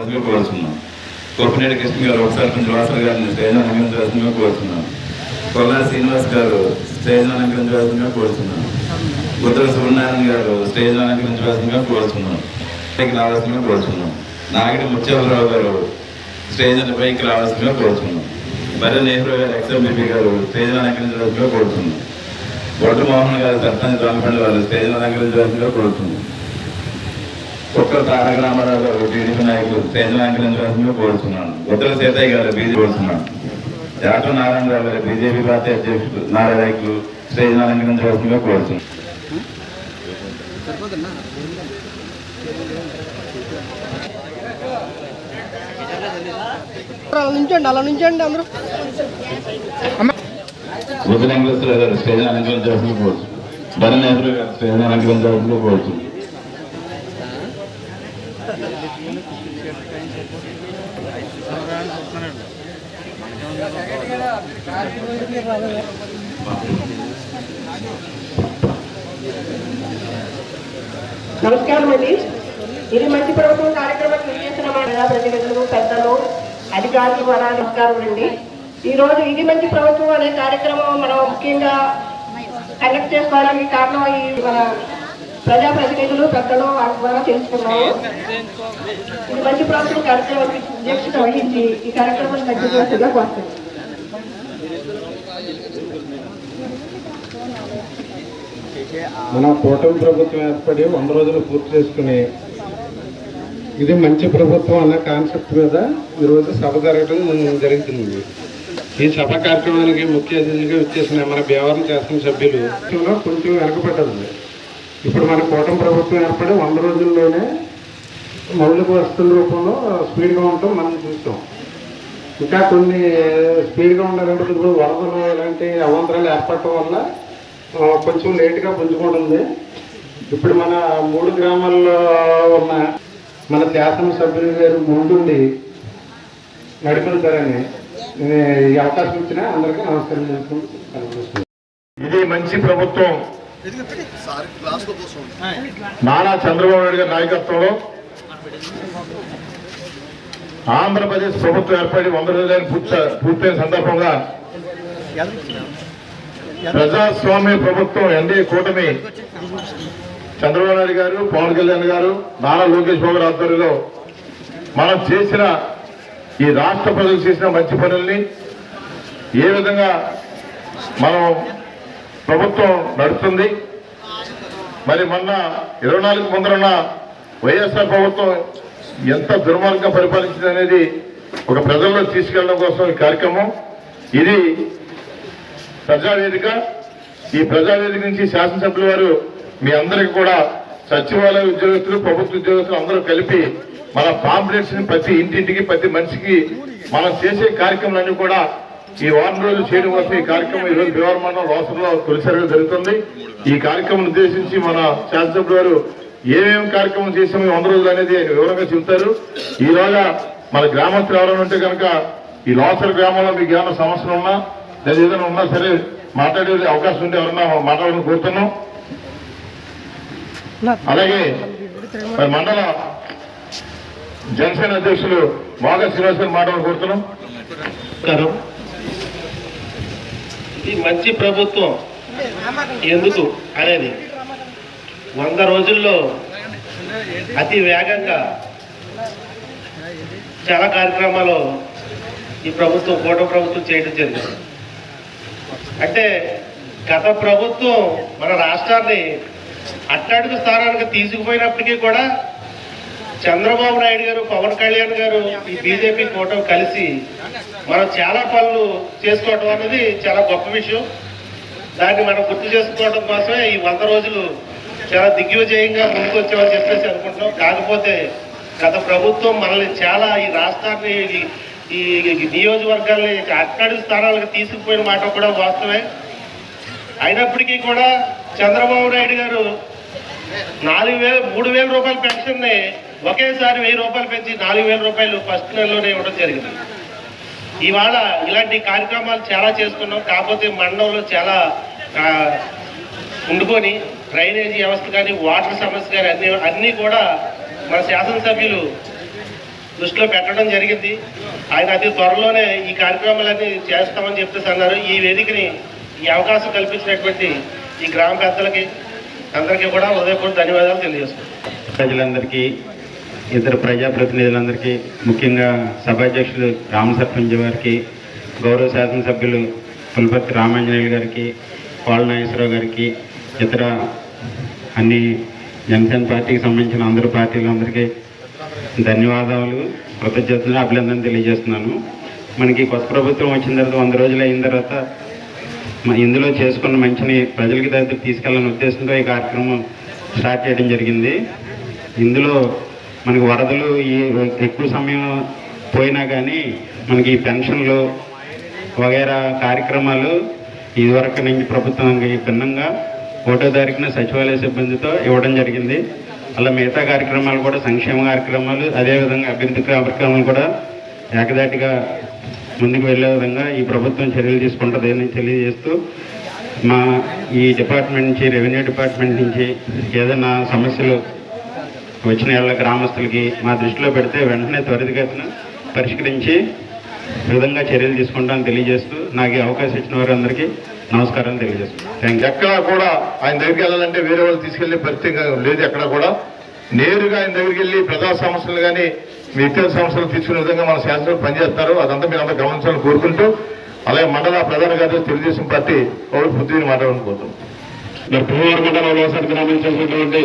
అలంకరించవలసిందిగా కోరుతున్నాం కొప్పనేటి కృష్ణ గారు ఒకసారి కొంచెం వాసన గారిని స్టేజ్ అలంకరించవలసిందిగా కోరుతున్నాను. కొల్లా శ్రీనివాస్ గారు స్టేజ్ అలంకరించవలసిందిగా కోరుతున్నాను. ఉత్తర సూర్యనారాయణ గారు స్టేజ్ అలంకరించవలసిందిగా కోరుతున్నాను. పైకి రావాల్సిందిగా కోరుతున్నాం నాగడి ముత్యాలరావు గారు స్టేజ్ పైకి రావాల్సిందిగా కోరుతున్నాం మరి నెహ్రూ గారు బీపీ గారు స్టేజ్ అలంకరించవలసిందిగా కోరుతున్నాం బొడ్డు మోహన్ గారు సర్పంచ్ రామపండి వారు స్టేజ్ అలంకరించవలసిందిగా కోరుతున్నాం కుక్క తారక రామారావు గారు టీడీపీ నాయకులు స్టేజ్ అలంకరించవలసిందిగా కోరుతున్నాను. ఉత్తర సీతయ్య గారు బీజీ కోరుతున్నాను. జాటో నారాయణరావు గారు బీజేపీ పార్టీ అధ్యక్షులు నారా నాయకులు స్టేజ్ అలంకరించవలసిందిగా కోరుతున్నాను. అలా నుంచండి అలా నుంచండి అందరూ. బుద్ధ వెంకటేశ్వర గారు స్టేజ్ అలంకరించవలసిందిగా కోరుతున్నాను. బరి నెహ్రూ గారు స్టేజ్ నమస్కారం అండి. ఇది మంచి ప్రభుత్వం కార్యక్రమం తెలియజేసిన మా పెద్దలు అధికారులు మన నమస్కారం అండి. ఈ రోజు ఇది మంచి ప్రభుత్వం అనే కార్యక్రమం మనం ముఖ్యంగా కండక్ట్ చేసుకోవడానికి కారణం ఈ మన ప్రజాప్రతినిధులు పెద్దలు వాళ్ళ ద్వారా తెలుసుకున్నాము. ఇది మంచి ప్రభుత్వం కార్యక్రమానికి అధ్యక్షత వహించి ఈ కార్యక్రమం తగ్గించవలసిందిగా కోరుతుంది మన కూటమి ప్రభుత్వం ఏర్పడి వంద రోజులు పూర్తి చేసుకుని ఇది మంచి ప్రభుత్వం అన్న కాన్సెప్ట్ మీద ఈరోజు సభ జరగడం జరుగుతుంది ఈ సభ కార్యక్రమానికి ముఖ్య అతిథులుగా వచ్చేసిన మన భీమవరం శాసనసభ్యులు సభ్యులు కొంచెం వెనకబడ్డది. ఇప్పుడు మన కూటమి ప్రభుత్వం ఏర్పడి వంద రోజుల్లోనే మౌలిక వస్తువుల రూపంలో స్పీడ్గా ఉండటం మనం చూస్తాం. ఇంకా కొన్ని స్పీడ్గా ఉండాలంటే ఇప్పుడు వరదలు ఇలాంటి అవాంతరాలు ఏర్పడటం వల్ల కొంచెం లేట్గా పుంజుకుంటుంది ఇప్పుడు మన మూడు గ్రామాల్లో ఉన్న మన శాసనసభ్యులు గారు ముందుండి నడుపుతారని ఈ అవకాశం ఇచ్చిన అందరికీ నమస్కారం చేసుకుంటున్నాను ఇది మంచి ప్రభుత్వం. నానా చంద్రబాబు నాయుడు గారి నాయకత్వంలో ఆంధ్రప్రదేశ్ ప్రభుత్వం ఏర్పడి వంద రోజులైన పూర్తి పూర్తయిన సందర్భంగా ప్రజాస్వామ్య ప్రభుత్వం ఎన్డీఏ కూటమి చంద్రబాబు నాయుడు గారు పవన్ కళ్యాణ్ గారు నారా లోకేష్ బాబు ఆధ్వర్యంలో మనం చేసిన ఈ రాష్ట్ర ప్రజలు చేసిన మంచి పనుల్ని ఏ విధంగా మనం ప్రభుత్వం నడుస్తుంది మరి మొన్న ఇరవై నాలుగు ముందరున్న వైఎస్ఆర్ ప్రభుత్వం ఎంత దుర్మార్గంగా పరిపాలించింది అనేది ఒక ప్రజల్లో తీసుకెళ్ళడం కోసం ఈ కార్యక్రమం. ఇది ప్రజావేదిక ఈ ప్రజావేదిక నుంచి శాసనసభ్యుల వారు మీ అందరికీ కూడా సచివాలయ ఉద్యోగస్తులు ప్రభుత్వ ఉద్యోగస్తులు అందరూ కలిపి మన పాంప్లెట్స్ని ప్రతి ఇంటింటికి ప్రతి మనిషికి మనం చేసే కార్యక్రమాలన్నీ కూడా ఈ వారం రోజులు చేయడం కోసం ఈ కార్యక్రమం ఈ రోజు భీమవరం మండలం లోసంలో తొలిసారిగా జరుగుతుంది. ఈ కార్యక్రమం ఉద్దేశించి మన శాసనసభ్యుల వారు ఏమేమి కార్యక్రమం చేసాము ఈ వంద రోజులు అనేది ఆయన వివరంగా చెబుతారు. ఈలోగా మన గ్రామస్తులు ఎవరైనా ఉంటే కనుక ఈ లోసర్ గ్రామంలో మీకు ఏమైనా సమస్యలు ఉన్నా లేదా ఏదైనా ఉన్నా సరే మాట్లాడే అవకాశం ఉంటే ఎవరన్నా మాట్లాడాలని కోరుతున్నాం. అలాగే మరి మండల జనసేన అధ్యక్షులు బాగా శ్రీనివాస్ గారు మాట్లాడాలని కోరుతున్నాం ఇది మంచి ప్రభుత్వం. ఎందుకు అనేది వంద రోజుల్లో అతి వేగంగా చాలా కార్యక్రమాలు ఈ ప్రభుత్వం కోట ప్రభుత్వం చేయడం జరిగింది. అంటే గత ప్రభుత్వం మన రాష్ట్రాన్ని అట్టడుగు స్థానానికి తీసుకుపోయినప్పటికీ కూడా చంద్రబాబు నాయుడు గారు పవన్ కళ్యాణ్ గారు ఈ బీజేపీ కూటమి కలిసి మనం చాలా పనులు చేసుకోవడం అనేది చాలా గొప్ప విషయం. దాన్ని మనం గుర్తు చేసుకోవడం కోసమే ఈ వంద రోజులు చాలా దిగ్విజయంగా ముందుకు వచ్చామని చెప్పేసి అనుకుంటున్నాం. కాకపోతే గత ప్రభుత్వం మనల్ని చాలా ఈ రాష్ట్రాన్ని ఈ- నియోజకవర్గాల్ని అక్కడి స్థానాలకు తీసుకుపోయిన మాట కూడా వాస్తవే అయినప్పటికీ కూడా చంద్రబాబు నాయుడు గారు నాలుగు వేల మూడు వేల రూపాయల పెన్షన్ని ఒకేసారి వెయ్యి రూపాయలు పెంచి నాలుగు వేల రూపాయలు ఫస్ట్ నెలలోనే ఇవ్వడం జరిగింది. ఇవాళ ఇలాంటి కార్యక్రమాలు చాలా చేసుకున్నాం కాకపోతే మండలంలో చాలా ఉండుకొని డ్రైనేజీ వ్యవస్థ కానీ వాటర్ సమస్య కానీ అన్ని అన్నీ కూడా మన శాసనసభ్యులు దృష్టిలో పెట్టడం జరిగింది. ఆయన అతి త్వరలోనే ఈ కార్యక్రమాలన్నీ చేస్తామని చెప్పేసి అన్నారు. ఈ వేదికని ఈ అవకాశం కల్పించినటువంటి ఈ గ్రామ పెద్దలకి అందరికీ కూడా ఉదయపూర్వ ధన్యవాదాలు తెలియజేస్తున్నాను ప్రజలందరికీ ఇతర ప్రజాప్రతినిధులందరికీ ముఖ్యంగా సభాధ్యక్షులు రామ సర్పంచ్ గారికి గౌరవ శాసనసభ్యులు పులపతి రామాంజనేయులు గారికి పాల నాగేశ్వరరావు గారికి ఇతర అన్ని జనసేన పార్టీకి సంబంధించిన అందరు పార్టీలందరికీ ధన్యవాదాలు. కృతజ్ఞతలు అభినందన తెలియజేస్తున్నాను. మనకి కొత్త ప్రభుత్వం వచ్చిన తర్వాత వంద రోజులు అయిన తర్వాత ఇందులో చేసుకున్న మంచిని ప్రజలకి దగ్గర తీసుకెళ్ళాలనే ఉద్దేశంతో ఈ కార్యక్రమం స్టార్ట్ చేయడం జరిగింది. ఇందులో మనకి వరదలు ఈ ఎక్కువ సమయం పోయినా కానీ మనకి ఈ పెన్షన్లు వగైరా కార్యక్రమాలు ఇదివరకు నుంచి ప్రభుత్వానికి భిన్నంగా ఒకటో తారీఖున సచివాలయ సిబ్బందితో ఇవ్వడం జరిగింది. అలా మిగతా కార్యక్రమాలు కూడా సంక్షేమ కార్యక్రమాలు అదేవిధంగా అభివృద్ధి కార్యక్రమాలు కూడా ఏకదాటిగా ముందుకు వెళ్ళే విధంగా ఈ ప్రభుత్వం చర్యలు తీసుకుంటుంది అని తెలియజేస్తూ మా ఈ డిపార్ట్మెంట్ నుంచి రెవెన్యూ డిపార్ట్మెంట్ నుంచి ఏదైనా సమస్యలు వచ్చిన వాళ్ళ గ్రామస్తులకి మా దృష్టిలో పెడితే వెంటనే త్వరితగతిన పరిష్కరించి ఈ విధంగా చర్యలు తీసుకుంటామని తెలియజేస్తూ నాకు అవకాశం ఇచ్చిన వారందరికీ నమస్కారాలు తెలియజేస్తున్నాను ఎక్కడా కూడా ఆయన దగ్గరికి వెళ్ళాలంటే వేరే వాళ్ళు తీసుకెళ్ళే పరిస్థితి లేదు ఎక్కడ కూడా. నేరుగా ఆయన దగ్గరికి వెళ్ళి ప్రజా సమస్యలు కానీ వ్యక్తిగత సమస్యలు తీసుకునే విధంగా మన శాసనసభ్యులు పనిచేస్తారు. అదంతా మీరు అంతా గమనించాలని కోరుకుంటూ అలాగే మండల ప్రధాన కార్యదర్శి తెలుగుదేశం పార్టీ పౌరు పృథ్వీని మాట్లాడాలనుకుంటున్నాం మరి భూమవరం మండలం లోసారి గ్రామం చేసినటువంటి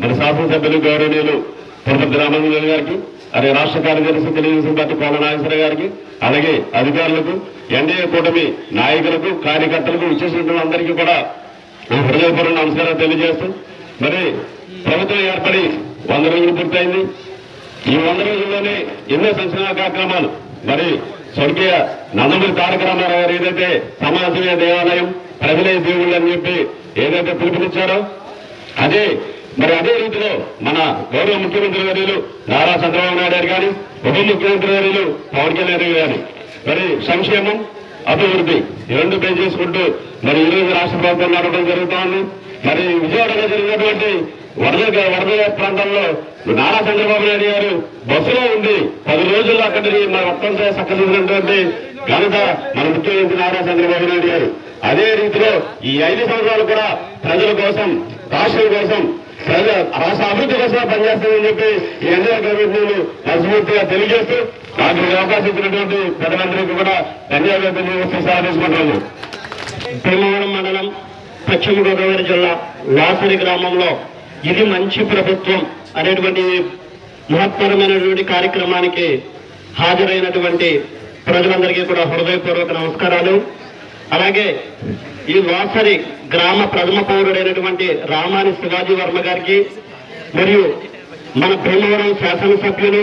మన శాసనసభ్యులు గౌరవనీయులు గారికి అలాగే రాష్ట్ర కార్యదర్శి తెలుగుదేశం పార్టీ కోన నాగేశ్వర గారికి అలాగే అధికారులకు ఎన్డీఏ కూటమి నాయకులకు కార్యకర్తలకు ఇచ్చేసినటువంటి అందరికీ కూడా నా హృదయపూర్వక నమస్కారాలు తెలియజేస్తూ మరి ప్రభుత్వం ఏర్పడి వంద రోజులు పూర్తయింది. ఈ వంద రోజుల్లోనే ఎన్నో సంక్షేమ కార్యక్రమాలు మరి స్వర్గీయ నందమూరి తారక రామారావు గారు ఏదైతే సమాజమే దేవాలయం ప్రజలే దేవుళ్ళు అని చెప్పి ఏదైతే పిలుపునిచ్చారో అదే మరి అదే రీతిలో మన గౌరవ ముఖ్యమంత్రి వర్యులు నారా చంద్రబాబు నాయుడు గారు కానీ ఉప ముఖ్యమంత్రి వర్యులు పవన్ కళ్యాణ్ గారు కానీ మరి సంక్షేమం అభివృద్ధి రెండు పే చేసుకుంటూ మరి ఈరోజు రాష్ట్ర ప్రభుత్వం నడవడం జరుగుతా ఉంది మరి విజయవాడలో జరిగినటువంటి వరద వరద ప్రాంతంలో నారా చంద్రబాబు నాయుడు గారు బస్సులో ఉంది పది రోజుల్లో అక్కడికి మన మొత్తంతో చక్కదిద్దినటువంటి ఘనత మన ముఖ్యమంత్రి నారా చంద్రబాబు నాయుడు గారు. అదే రీతిలో ఈ ఐదు సంవత్సరాలు కూడా ప్రజల కోసం రాష్ట్రం కోసం రాష్ట్ర అభివృద్ధి కోసం పనిచేస్తానని చెప్పి ఈ ఎన్నికల గవర్నమెంట్ మనస్ఫూర్తిగా తెలియజేస్తూ నాకు అవకాశం ఇచ్చినటువంటి ప్రజలందరికీ కూడా ధన్యవాదాలు తెలియజేస్తూ సాధించుకుంటున్నాను భీమవరం మండలం పశ్చిమ గోదావరి జిల్లా లాసరి గ్రామంలో ఇది మంచి ప్రభుత్వం అనేటువంటి మహత్తరమైనటువంటి కార్యక్రమానికి హాజరైనటువంటి ప్రజలందరికీ కూడా హృదయపూర్వక నమస్కారాలు. అలాగే ఈ వాసరి గ్రామ ప్రథమ పౌరుడైనటువంటి రామాని శివాజీ వర్మ గారికి మరియు మన భీమవరం శాసనసభ్యులు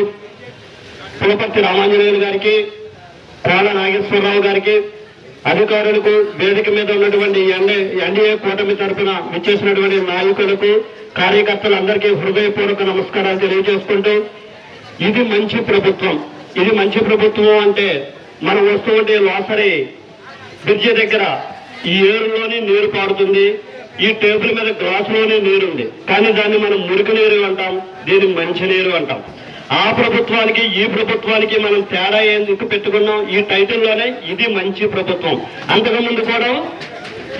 తిరుపతి రామాంజనేయులు గారికి కోల నాగేశ్వరరావు గారికి అధికారులకు వేదిక మీద ఉన్నటువంటి ఎన్ఏ ఎన్డీఏ కూటమి తరఫున విచ్చేసినటువంటి నాయకులకు కార్యకర్తలందరికీ హృదయపూర్వక నమస్కారాలు తెలియజేసుకుంటూ ఇది మంచి ప్రభుత్వం. ఇది మంచి ప్రభుత్వం అంటే మనం వస్తూ ఉంటే లోసరి బ్రిడ్జి దగ్గర ఈ ఏరులోనే నీరు పారుతుంది ఈ టేబుల్ మీద గ్లాసులోనే నీరు ఉంది కానీ దాన్ని మనం మురికి నీరు అంటాం దీన్ని మంచి నీరు అంటాం. ఆ ప్రభుత్వానికి ఈ ప్రభుత్వానికి మనం తేడా ఎందుకు పెట్టుకున్నాం? ఈ టైటిల్లోనే ఇది మంచి ప్రభుత్వం. అంతకుముందు కూడా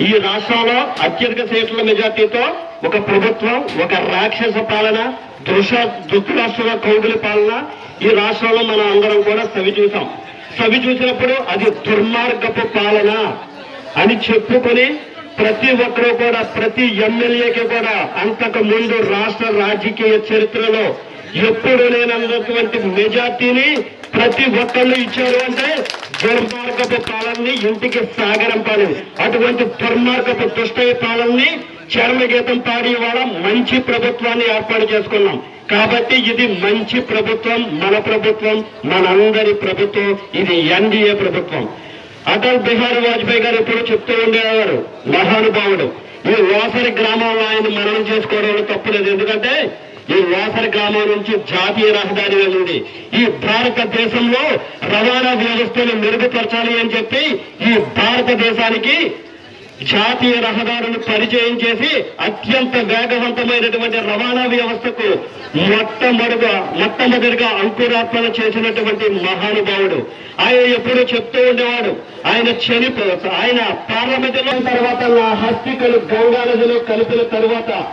ఈ రాష్ట్రంలో అత్యధిక సీట్ల మెజార్టీతో ఒక ప్రభుత్వం ఒక రాక్షస పాలన దృశ దుఃఖరాష్ట్ర కౌగుల పాలన ఈ రాష్ట్రంలో మనం అందరం కూడా సవి చూసాం. సవి చూసినప్పుడు అది దుర్మార్గపు పాలన. అని చెప్పుకొని ప్రతి ఒక్కరూ కూడా ప్రతి ఎమ్మెల్యేకి కూడా అంతకు ముందు రాష్ట్ర రాజకీయ చరిత్రలో ఎప్పుడు లేనటువంటి మెజార్టీని ప్రతి ఒక్కళ్ళు ఇచ్చారు అంటే దుర్మార్గపు పాలనని ఇంటికి సాగరంపాలి అటువంటి దుర్మార్గపు దుష్టయ పాలనని చర్మగీతం పాడి వాళ్ళ మంచి ప్రభుత్వాన్ని ఏర్పాటు చేసుకున్నాం. కాబట్టి ఇది మంచి ప్రభుత్వం మన ప్రభుత్వం మనందరి ప్రభుత్వం ఇది ఎన్డీఏ ప్రభుత్వం. అటల్ బిహారీ వాజ్పేయి గారు ఎప్పుడు చెప్తూ ఉండేవారు మహానుభావుడు. ఈ వాసరి గ్రామంలో ఆయన మరణం చేసుకోవడంలో తప్పులేదు. ఎందుకంటే ఈ వాసరి గ్రామం నుంచి జాతీయ రహదారి వెళ్ళింది. ఈ భారతదేశంలో రవాణా వ్యవస్థను మెరుగుపరచాలి అని చెప్పి ఈ భారతదేశానికి జాతీయ రహదారులు పరిచయం చేసి అత్యంత వేగవంతమైనటువంటి రవాణా వ్యవస్థకు మొట్టమొదటిగా మొట్టమొదటిగా అంకురాత్మన చేసినటువంటి మహానుభావుడు. ఆయన ఎప్పుడూ చెప్తూ ఉండేవాడు. ఆయన చనిపో ఆయన పార్లమెంటులో తర్వాత నా హస్తికలు గంగా నదిలో కలిపిన తరువాత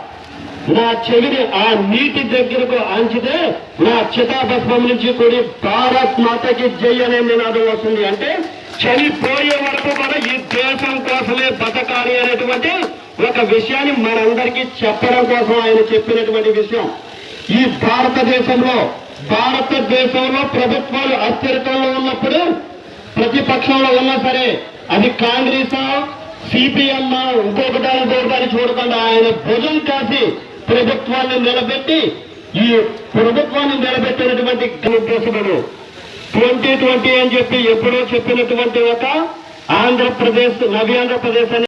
నా చెవిని ఆ నీటి దగ్గరకు అంచితే నా చితాభస్మం నుంచి కూడి భారత్ మాతకి జై అనే నినాదం వస్తుంది. అంటే చనిపోయే వరకు కూడా ఈ దేశం కోసమే బతకాలి అనేటువంటి ఒక విషయాన్ని మనందరికీ చెప్పడం కోసం ఆయన చెప్పినటువంటి విషయం. ఈ భారతదేశంలో భారతదేశంలో ప్రభుత్వాలు అస్థిరతంలో ఉన్నప్పుడు ప్రతిపక్షంలో ఉన్నా సరే అది కాంగ్రెస్ సిపిఎం ఇంకొకటి ఇంకొకటి చూడకుండా ఆయన భుజం కాసి ప్రభుత్వాన్ని నిలబెట్టి ఈ ప్రభుత్వాన్ని నిలబెట్టినటువంటి ఉద్దేశముడు ట్వంటీ ట్వంటీ అని చెప్పి ఎప్పుడో చెప్పినటువంటి ఒక ఆంధ్రప్రదేశ్ నవి ఆంధ్రప్రదేశ్ అని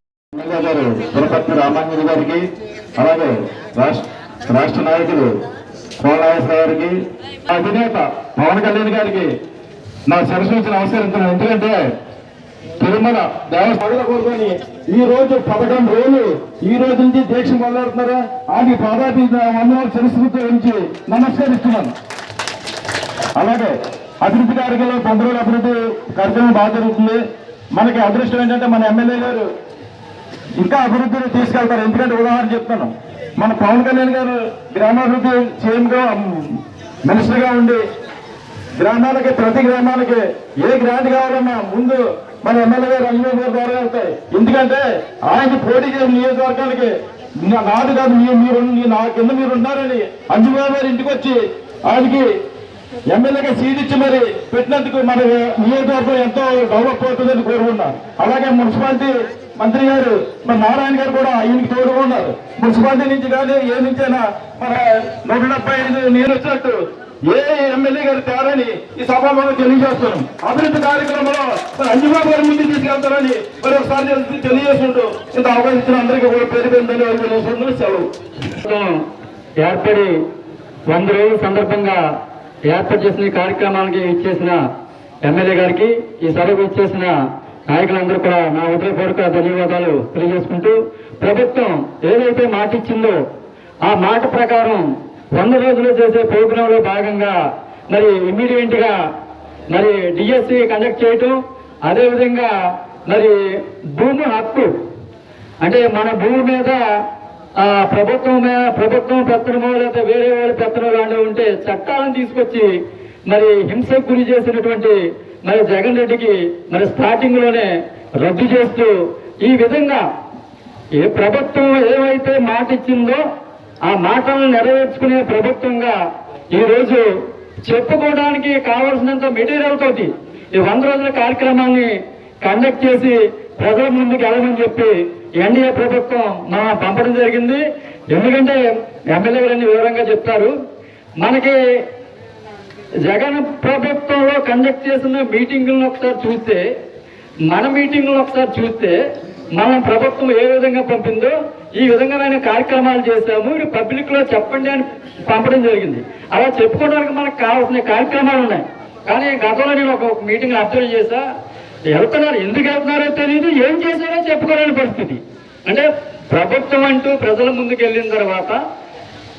గారు తిరుపతి రామాంజలి గారికి అలాగే రాష్ట్ర రాష్ట్ర నాయకులు కోలాయేశ్వర గారికి అధినేత పవన్ కళ్యాణ్ గారికి నా సరస్వతి నమస్కరిస్తున్నాను ఎందుకంటే తిరుమల దేవస్థానం కోరుకొని ఈ రోజు పథకం రోజులు ఈ రోజు నుంచి దీక్ష మొదలెడుతున్నారా ఆమె పాదాపి వందనాలు సరస్వతి నుంచి నమస్కరిస్తున్నాను. అలాగే అభివృద్ధి కార్యక్రమంలో పంద్ర అభివృద్ధి కార్యక్రమం బాగా జరుగుతుంది. మనకి అదృష్టం ఏంటంటే మన ఎమ్మెల్యే గారు ఇంకా అభివృద్ధిని తీసుకెళ్తారు. ఎందుకంటే ఉదాహరణ చెప్తాను. మన పవన్ కళ్యాణ్ గారు గ్రామాభివృద్ధి సీఎంగా మినిస్టర్గా ఉండి గ్రామాలకి ప్రతి గ్రామాలకి ఏ గ్రాంట్ కావాలన్నా ముందు మన ఎమ్మెల్యే గారు అంజనేయ గారి ద్వారా వెళ్తాయి ఎందుకంటే ఆయన పోటీ చేసిన నియోజకవర్గానికి నా- నాది కాదు మీరు నా కింద మీరు ఉన్నారని అంజుబాబు గారు ఇంటికి వచ్చి ఆయనకి ఎమ్మెల్యేగా సీట్ ఇచ్చి మరి పెట్టినందుకు మన నియోజకవర్గం ఎంతో డెవలప్ అవుతుందని కోరుకున్నాను అలాగే మున్సిపాలిటీ మంత్రి గారు మన నారాయణ గారు కూడా ఈయనకి తోడుగా ఉన్నారు. మున్సిపాలిటీ నుంచి కానీ ఏ నుంచైనా మన నూట డెబ్బై ఐదు నేను వచ్చినట్టు ఏ ఎమ్మెల్యే గారు తేరని ఈ సభలో తెలియజేస్తున్నాం. అభివృద్ధి కార్యక్రమంలో మరి అంజుబాబు గారి ముందు తీసుకెళ్తారని మరి ఒకసారి తెలియజేస్తుంటూ ఇంత అవగాహించిన అందరికీ కూడా పేరు పేరు ధన్యవాదాలు సెలవు. ఏర్పడి వంద రోజుల సందర్భంగా ఏర్పాటు చేసిన కార్యక్రమానికి ఇచ్చేసిన ఎమ్మెల్యే గారికి ఈ సభకు ఇచ్చేసిన నాయకులందరూ కూడా నా హృదయపూర్వక ధన్యవాదాలు తెలియజేసుకుంటూ ప్రభుత్వం ఏదైతే మాట ఇచ్చిందో ఆ మాట ప్రకారం వంద రోజులు చేసే ప్రోగ్రాంలో భాగంగా మరి ఇమీడియట్గా మరి డిఎస్సి కండక్ట్ చేయటం అదేవిధంగా మరి భూమి హక్కు అంటే మన భూమి మీద ప్రభుత్వం ప్రభుత్వం పెత్తనమో లేకపోతే వేరే వాళ్ళ పెత్తనం లాంటివి ఉంటే చట్టాలను తీసుకొచ్చి మరి హింసకు గురి చేసినటువంటి మరి జగన్ రెడ్డికి మరి స్టార్టింగ్లోనే రద్దు చేస్తూ ఈ విధంగా ఏ ప్రభుత్వం ఏవైతే మాట ఇచ్చిందో ఆ మాటలను నెరవేర్చుకునే ప్రభుత్వంగా ఈరోజు చెప్పుకోవడానికి కావలసినంత మెటీరియల్ తోటి ఈ వంద రోజుల కార్యక్రమాన్ని కండక్ట్ చేసి ప్రజల ముందుకు వెళ్ళమని చెప్పి ఎన్డీఏ ప్రభుత్వం మనం పంపడం జరిగింది. ఎందుకంటే ఎమ్మెల్యే గారు వివరంగా చెప్తారు. మనకి జగన్ ప్రభుత్వంలో కండక్ట్ చేసిన మీటింగులను ఒకసారి చూస్తే మన మీటింగులను ఒకసారి చూస్తే మనం ప్రభుత్వం ఏ విధంగా పంపిందో ఈ విధంగా కార్యక్రమాలు చేశాము. ఇది పబ్లిక్లో చెప్పండి అని పంపడం జరిగింది. అలా చెప్పుకోవడానికి మనకు కావాల్సిన కార్యక్రమాలు ఉన్నాయి. కానీ గతంలో నేను ఒక మీటింగ్ అబ్జర్వ్ చేశా. వెళ్తున్నారు. ఎందుకు వెళ్తున్నారో తెలియదు ఏం చేశారో చెప్పుకోలేని పరిస్థితి. అంటే ప్రభుత్వం అంటూ ప్రజల ముందుకు వెళ్ళిన తర్వాత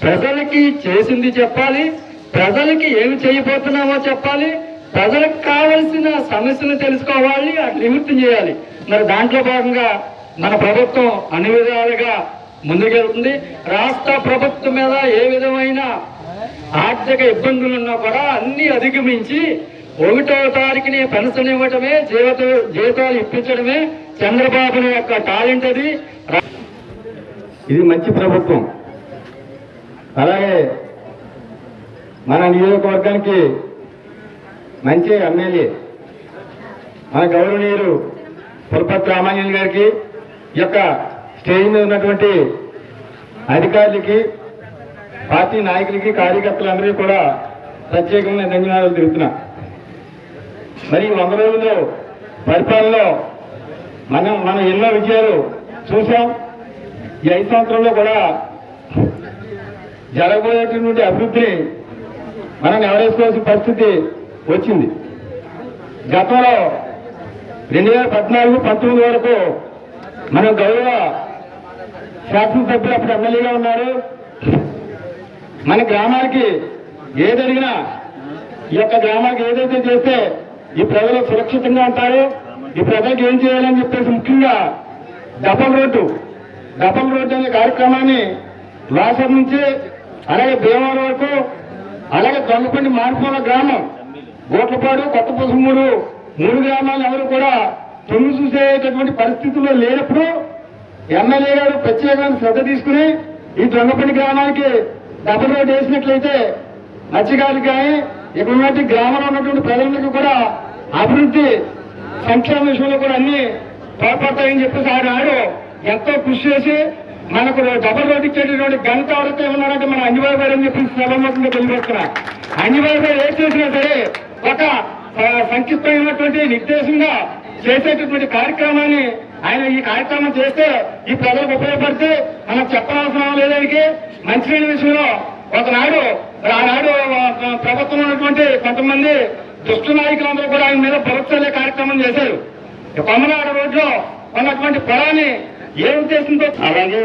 ప్రజలకి చేసింది చెప్పాలి. ప్రజలకి ఏమి చేయబోతున్నామో చెప్పాలి. ప్రజలకు కావలసిన సమస్యలు తెలుసుకోవాలి. అటు నివృత్తి చేయాలి. మరి దాంట్లో భాగంగా మన ప్రభుత్వం అన్ని విధాలుగా ముందుకెళ్తుంది రాష్ట్ర ప్రభుత్వం మీద ఏ విధమైన ఆర్థిక ఇబ్బందులు ఉన్నా కూడా అన్ని అధిగమించి ఒకటో తారీఖుని పెన్షన్ ఇవ్వటమే జీవిత జీతాలు ఇప్పించడమే చంద్రబాబు యొక్క టాలెంట్ అది. ఇది మంచి ప్రభుత్వం. అలాగే మన నియోజకవర్గానికి మంచి ఎమ్మెల్యే మన గౌరవనీయులు పురపతి రామాంజన్ గారికి ఈ యొక్క స్టేజ్ మీద ఉన్నటువంటి అధికారులకి పార్టీ నాయకులకి కార్యకర్తలందరికీ కూడా ప్రత్యేకంగా ధన్యవాదాలు తెలుపుతున్నా. మరి వంద రోజుల్లో పరిపాలనలో మనం మన ఎన్నో విజయాలు చూసాం ఈ ఐదు సంవత్సరంలో కూడా జరగబోయేటటువంటి అభివృద్ధిని మనం ఎవరేసుకోవాల్సిన పరిస్థితి వచ్చింది. గతంలో రెండు వేల పద్నాలుగు పంతొమ్మిది వరకు మన గౌరవ శాసనసభ్యులు అప్పుడు ఎమ్మెల్యేగా ఉన్నారు. మన గ్రామానికి ఏదడిగినా ఈ యొక్క గ్రామానికి ఏదైతే చేస్తే ఈ ప్రజలు సురక్షితంగా ఉంటారు. ఈ ప్రజలకు ఏం చేయాలని చెప్పేసి ముఖ్యంగా డబల్ రోడ్డు డబల్ రోడ్డు అనే కార్యక్రమాన్ని లాసర్ నుంచి అలాగే భీమవరం వరకు అలాగే దొంగపండి మార్పుల గ్రామం గోట్లపాడు కొత్త పుసమూరు మూడు గ్రామాలు ఎవరు కూడా తొమ్మిది చూసేటటువంటి పరిస్థితుల్లో లేనప్పుడు ఎమ్మెల్యే గారు ప్రత్యేకమైన శ్రద్ధ తీసుకుని ఈ దొంగపల్లి గ్రామానికి డబుల్ రోడ్ వేసినట్లయితే మత్స్యకారులు కానీ ఇక్కడ ఉన్నటువంటి గ్రామంలో ఉన్నటువంటి ప్రజలకు కూడా అభివృద్ధి సంక్షేమ విషయంలో కూడా అన్ని తోడ్పడతాయని చెప్పేసి ఆయన నాడు ఎంతో కృషి చేసి మనకు డబుల్ రోడ్డు ఇచ్చేటటువంటి ఘనత ఎవరైతే ఉన్నారంటే మన అంజబాబు గారు అని చెప్పేసి సభాముఖంగా తెలియజేస్తున్నా. అంజబాబు గారు ఏం చేసినా సరే ఒక సంక్షిప్తమైనటువంటి నిర్దేశంగా చేసేటటువంటి కార్యక్రమాన్ని ఆయన ఈ కార్యక్రమం చేస్తే ఈ ప్రజలకు ఉపయోగపడితే మనకు చెప్పనవసరం లేదానికి మంచినీళ్ళ విషయంలో ఒకనాడు ఆనాడు ప్రభుత్వం ఉన్నటువంటి కొంతమంది దుష్టు నాయకులందరూ కూడా ఆయన మీద పరీక్షలే కార్యక్రమం చేశారు. ఈ కొమ్మనాడు రోడ్లో ఉన్నటువంటి పొలాన్ని ఏ ఉద్దేశంతో అలాగే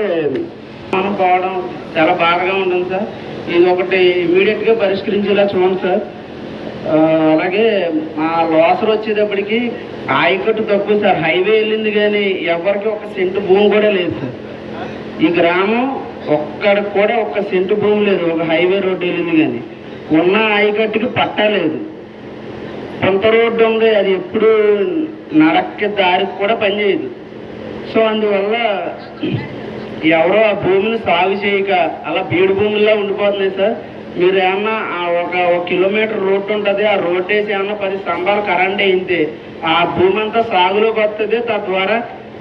మనం పోవడం చాలా బాధగా ఉంటుంది సార్. ఇది ఒకటి ఇమీడియట్గా పరిష్కరించేలా చూడండి సార్. అలాగే మా లోసర్ వచ్చేటప్పటికి ఆయకట్టు తక్కువ సార్. హైవే వెళ్ళింది కానీ ఎవరికి ఒక సెంటు భూమి కూడా లేదు సార్. ఈ గ్రామం ఒక్కడికి కూడా ఒక్క సెంటు భూమి లేదు. ఒక హైవే రోడ్డు వెళ్ళింది కానీ. ఉన్న ఆయకట్టుకి పట్టా సొంత రోడ్డు ఉంది అది ఎప్పుడు నడక్కి దారికి కూడా పనిచేయదు సో అందువల్ల ఎవరో ఆ భూమిని సాగు చేయక అలా బీడు భూముల్లో ఉండిపోతున్నాయి సార్. మీరు ఏమన్నా ఒక ఒక కిలోమీటర్ రోడ్డు ఉంటుంది ఆ రోడ్ వేసి ఏమన్నా పది స్తంభాలు కరెంట్ అయింది ఆ భూమి అంతా సాగులోకి వస్తుంది తద్వారా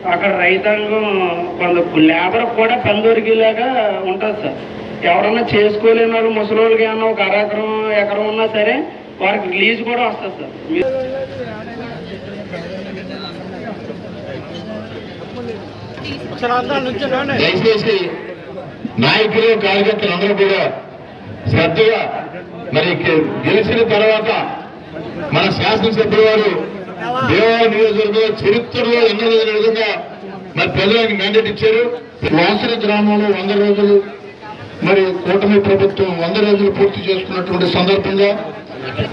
అక్కడ రైతాంగం కొంత లేబర్ కూడా పని దొరికేలాగా ఉంటుంది సార్. ఎవరన్నా చేసుకోలేని వాళ్ళు ముసలి వాళ్ళకి ఏమన్నా ఒక అర ఎకరం ఎకరం ఉన్నా సరే వారికి లీజ్ కూడా వస్తుంది సార్. దయచేసి నాయకులు కార్యకర్తలు అందరూ కూడా శ్రద్ధగా మరి గెలిచిన తర్వాత మన శాసనసభ్యుల వారు దేవాలయ నియోజకవర్గంలో చరిత్రలో ఎన్నో విధంగా మరి ప్రజలకు మ్యాండేట్ ఇచ్చారు. వాసరి గ్రామంలో వంద రోజులు మరి కూటమి ప్రభుత్వం వంద రోజులు పూర్తి చేసుకున్నటువంటి సందర్భంగా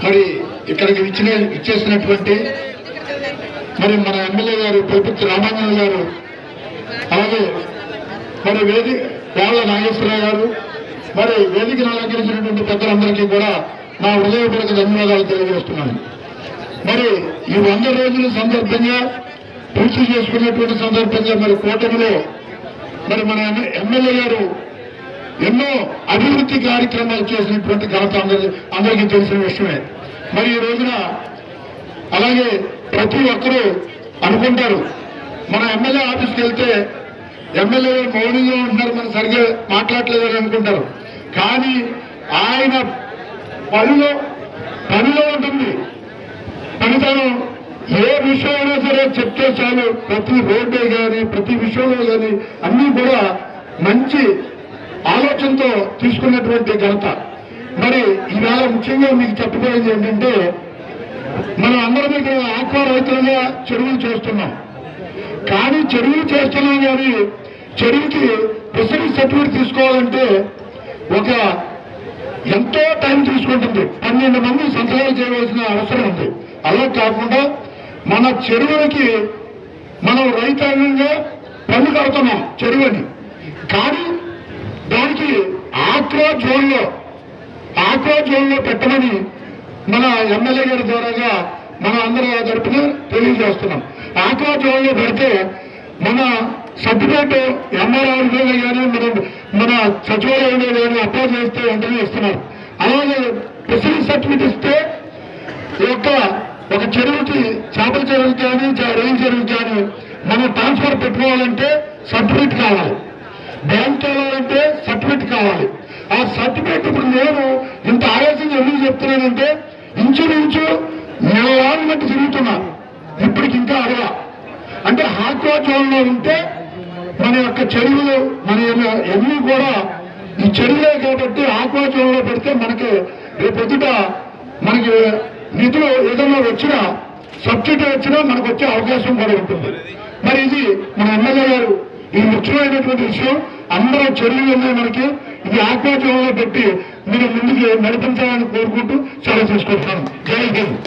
మరి ఇక్కడికి ఇచ్చిన ఇచ్చేసినటువంటి మరి మన ఎమ్మెల్యే గారు ప్రభుత్వ రామానంద గారు అలాగే మరి వేది వాళ్ళ నాగేశ్వరరావు గారు మరి వేదికను అలంకరించినటువంటి పెద్దలందరికీ కూడా నా హృదయపూర్వక ధన్యవాదాలు తెలియజేస్తున్నాను. మరి ఈ వంద రోజుల సందర్భంగా పూర్తి చేసుకున్నటువంటి సందర్భంగా మరి కూటమిలో మరి మన ఎమ్మెల్యే గారు ఎన్నో అభివృద్ధి కార్యక్రమాలు చేసినటువంటి ఘనత అందరి అందరికీ తెలిసిన విషయమే. మరి ఈ రోజున అలాగే ప్రతి ఒక్కరూ అనుకుంటారు మన ఎమ్మెల్యే ఆఫీస్కి వెళ్తే ఎమ్మెల్యే గారు మౌనంగా ఉంటున్నారు మనం సరిగ్గా మాట్లాడలేదని అనుకుంటారు. కానీ ఆయన పనిలో పనిలో ఉంటుంది. పనితనం ఏ విషయంలో సరే చెప్తే చాలు. ప్రతి రోడ్డే కానీ ప్రతి విషయంలో కానీ అన్నీ కూడా మంచి ఆలోచనతో తీసుకున్నటువంటి ఘనత మరి ఈవేళ ముఖ్యంగా మీకు చెప్పబోయేది ఏంటంటే మనం అందరం ఇక్కడ ఆక్వా రైతులుగా చెరువులు చేస్తున్నాం. కానీ చెరువులు చేస్తున్నాం కానీ చెరువుకి ఫిషరీ సర్టిఫికేట్ తీసుకోవాలంటే ఒక ఎంతో టైం తీసుకుంటుంది. పన్నెండు మంది సంతకాలు చేయవలసిన అవసరం ఉంది. అలా కాకుండా మన చెరువులకి మనం రైతాంగంగా పన్ను కడుతున్నాం చెరువుని. కానీ దానికి ఆక్రో జోన్లో ఆక్రో జోన్లో పెట్టమని మన ఎమ్మెల్యే గారి ద్వారాగా మన అందరి తరపున తెలియజేస్తున్నాం. ఆక్రో జోన్లో పెడితే మన సర్టిఫికేట్ ఎంఆర్ఆర్లో కానీ మన మన సచివాలయంలో కానీ అప్లై చేస్తే వెంటనే ఇస్తున్నారు. అలాగే ఫిషరీ సర్టిఫికేట్ ఇస్తే ఈ యొక్క ఒక చెరువుకి చేపల చెరువుకి కానీ చ- రైలు చెరువుకి కానీ మనం ట్రాన్స్ఫర్ పెట్టుకోవాలంటే సర్టిఫికేట్ కావాలి. బ్యాంక్ కావాలంటే సర్టిఫికేట్ కావాలి ఆ సర్టిఫికేట్ ఇప్పుడు నేను ఇంత ఆలస్యంగా ఎందుకు చెప్తున్నానంటే ఇంచుమించు నెలలాలు బట్టి తిరుగుతున్నా ఇప్పటికి ఇంకా అడగా అంటే హాక్వా జోన్లో ఉంటే మన యొక్క చెరువులు మన ఎన్ని కూడా ఈ చెరువులే కాబట్టి ఆక్వా పెడితే మనకి రేపొద్దుట మనకి నిధులు ఏదైనా వచ్చినా సబ్సిడీ వచ్చినా మనకు వచ్చే అవకాశం కూడా ఉంటుంది. మరి ఇది మన ఎమ్మెల్యే గారు ఈ ముఖ్యమైనటువంటి విషయం. అందరూ చెరువులు ఉన్నాయి మనకి. ఇది ఆత్మహత్యంలో పెట్టి మీరు ముందుకు నడిపించాలని కోరుకుంటూ సెలవు తీసుకుంటున్నాను. జై హింద్.